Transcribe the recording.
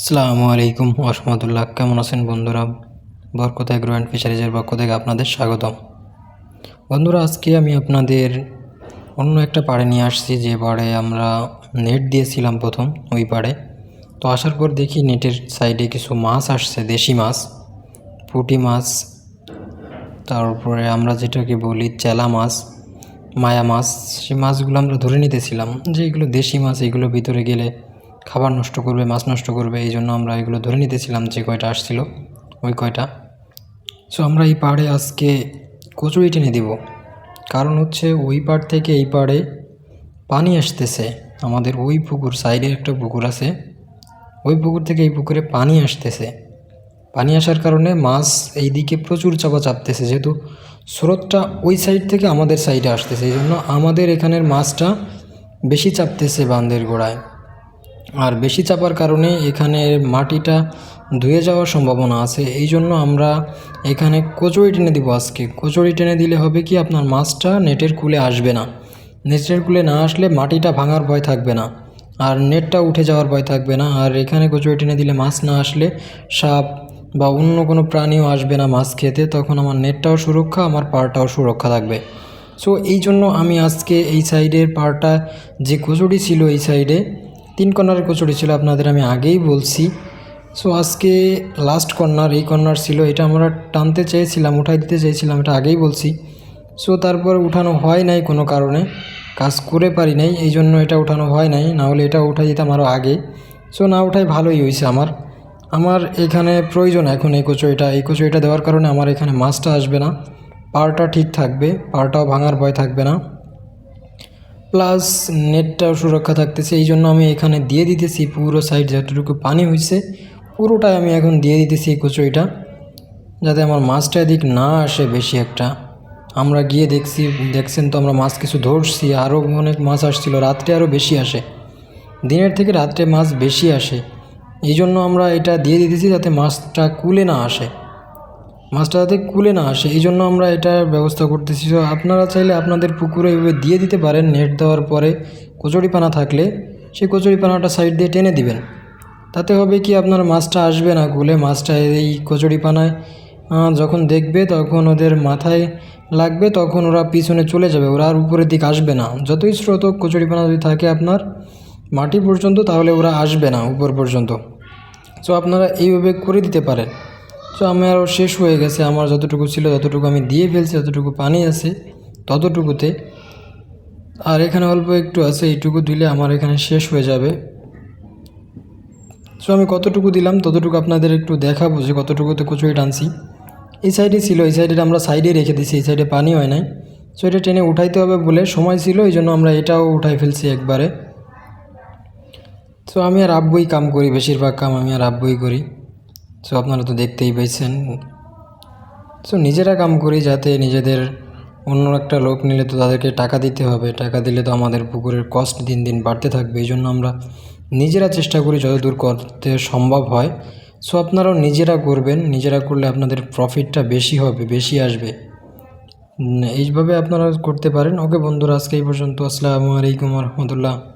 আসসালামু আলাইকুম রহমতুল্লাহ কেমন আছেন বন্ধুরা? বরকত এগ্রো অ্যান্ড ফিশারিজের পক্ষ থেকে আপনাদের স্বাগতম। বন্ধুরা, আজকে আমি আপনাদের অন্য একটা পাড়ে নিয়ে আসছি। যে পাড়ে আমরা নেট দিয়েছিলাম প্রথম, ওই পাড়ে। তো আসার পর দেখি নেটের সাইডে কিছু মাছ আসছে, দেশি মাছ, পুঁটি মাছ, তারপরে আমরা যেটাকে বলি চেলা মাছ, মায়া মাছ। সেই মাছগুলো আমরা ধরে নিতেছিলাম যে এগুলো দেশি মাছ, এগুলো ভিতরে গেলে খাবার নষ্ট করবে, মাছ নষ্ট করবে, এই জন্য আমরা এগুলো ধরে নিতেছিলাম যে কয়টা আসছিল, ওই কয়টা। সো আমরা এই পাড়ে আজকে কচুরি টেনে দিব। কারণ হচ্ছে ওই পাড় থেকে এই পাড়ে পানি আসতেছে। আমাদের ওই পুকুর সাইডে একটা পুকুর আছে। ওই পুকুর থেকে এই পুকুরে পানি আসতেছে। পানি আসার কারণে মাছ এই দিকে প্রচুর চাপা চাপতেছে, যেহেতু স্রোতটা ওই সাইড থেকে আমাদের সাইডে আসতেছে। এই জন্য আমাদের এখানের মাছটা বেশি চাপতেছে বাঁধের গোড়ায়। আর বেশি চাপার কারণে এখানে মাটিটা ধুয়ে যাওয়ার সম্ভাবনা আছে। এই জন্য আমরা এখানে কচুরি টেনে দিব আজকে। কচুরি টেনে দিলে হবে কি আপনার মাছটা নেটের কুলে আসবে না। নেটের কুলে না আসলে মাটিটা ভাঙার ভয় থাকবে না। আর নেটটা উঠে যাওয়ার ভয় থাকবে না। আর এখানে কচুরি টেনে দিলে মাছ না আসলে সাপ বা অন্য কোনো প্রাণীও আসবে না মাছ খেতে। তখন আমার নেটটাও সুরক্ষা, আমার পাড়টাও সুরক্ষা থাকবে। সো এই জন্য আমি আজকে এই সাইডের পাড়টা, যে কচুরি ছিল এই সাইডে তিন কর্নারের কচুরি ছিল, আপনাদের আমি আগেই বলছি। সো আজকে লাস্ট কর্নার, এই কর্নার ছিল, এটা আমরা টানতে চেয়েছিলাম, উঠাই দিতে চেয়েছিলাম, এটা আগেই বলছি। সো তারপর উঠানো হয় নাই কোনো কারণে, কাজ করে পারি নাই, এই জন্য এটা উঠানো হয় নাই, না হলে এটা উঠাই দিতাম আরও আগে। সো না উঠাই ভালোই হয়েছে আমার। আমার এখানে প্রয়োজন এখন এই কচুরিটা এই কচুরিটা দেওয়ার কারণে আমার এখানে মাছটা আসবে না। পাড়টা ঠিক থাকবে, পাড়টাও ভাঙার ভয় থাকবে না। প্লাস নেটটাও সুরক্ষা থাকতেছে, এই জন্য আমি এখানে দিয়ে দিতেছি পুরো সাইড যতটুকু পানি হয়েছে পুরোটাই আমি এখন দিয়ে দিতেছি এই কচুরিটা, যাতে আমার মাছটা এদিক না আসে বেশি একটা। আমরা গিয়ে দেখছি, দেখছেন তো আমরা মাছ কিছু ধরছি আরও অনেক মাছ আসছিল, রাত্রে আরও বেশি আসে। দিনের থেকে রাত্রে মাছ বেশি আসে। এই জন্য আমরা এটা দিয়ে দিতেছি যাতে মাছটা কুলে না আসে। মাছটা যাতে কুলে না আসে, এই জন্য আমরা এটার ব্যবস্থা করতেছি। তো আপনারা চাইলে আপনাদের পুকুরে এইভাবে দিয়ে দিতে পারেন, নেট দেওয়ার পরে কচুরিপানা থাকলে সেই কচুরিপানাটা সাইড দিয়ে টেনে দিবেন। তাতে হবে কি, আপনার মাছটা আসবে না কুলে, মাছটা এই কচুরিপানায় যখন দেখবে তখন ওদের মাথায় লাগবে, তখন ওরা পিছনে চলে যাবে, ওরা আর উপরের দিক আসবে না। যতই স্রোত কচুরিপানা যদি থাকে আপনার মাটি পর্যন্ত, তাহলে ওরা আসবে না উপর পর্যন্ত। সো আপনারা এইভাবে করে দিতে পারেন। সো আমি আরও শেষ হয়ে গেছে আমার যতটুকু ছিল ততটুকু আমি দিয়ে ফেলছি, যতটুকু পানি আছে, ততটুকুতে। আর এখানে অল্প একটু আছে, এইটুকু দিলে আমার এখানে শেষ হয়ে যাবে। সো আমি কতটুকু দিলাম, ততটুকু আপনাদের একটু দেখাবো যে কতটুকুতে কচুরি টানছি। এই সাইডে ছিল, এই সাইডে আমরা সাইডে রেখে দিছি, এই সাইডে পানি হয় নাই। সো এটা টেনে উঠাইতে হবে বলে সময় ছিল, এই জন্য আমরা এটাও উঠাই ফেলছি একবারে। সো আমি আর আব্বুই কাম করি, বেশিরভাগ কাম আমি আর আব্বুই করি। সো আপনারা তো দেখতেই পাইছেন। সো নিজেরা কাম করি যাতে নিজেদের অন্য একটা লোক নিলে তো তাদেরকে টাকা দিতে হবে। টাকা দিলে তো আমাদের পুকুরের কস্ট দিন দিন বাড়তে থাকবে। এই জন্য আমরা নিজেরা চেষ্টা করি যতদূর করতে সম্ভব হয়। সো আপনারাও নিজেরা করবেন। নিজেরা করলে আপনাদের প্রফিটটা বেশি হবে, বেশি আসবে। এইভাবে আপনারা করতে পারেন। ওকে বন্ধুরা, আজকে এই পর্যন্ত। আসসালামু আলাইকুম রহমতুল্লাহ।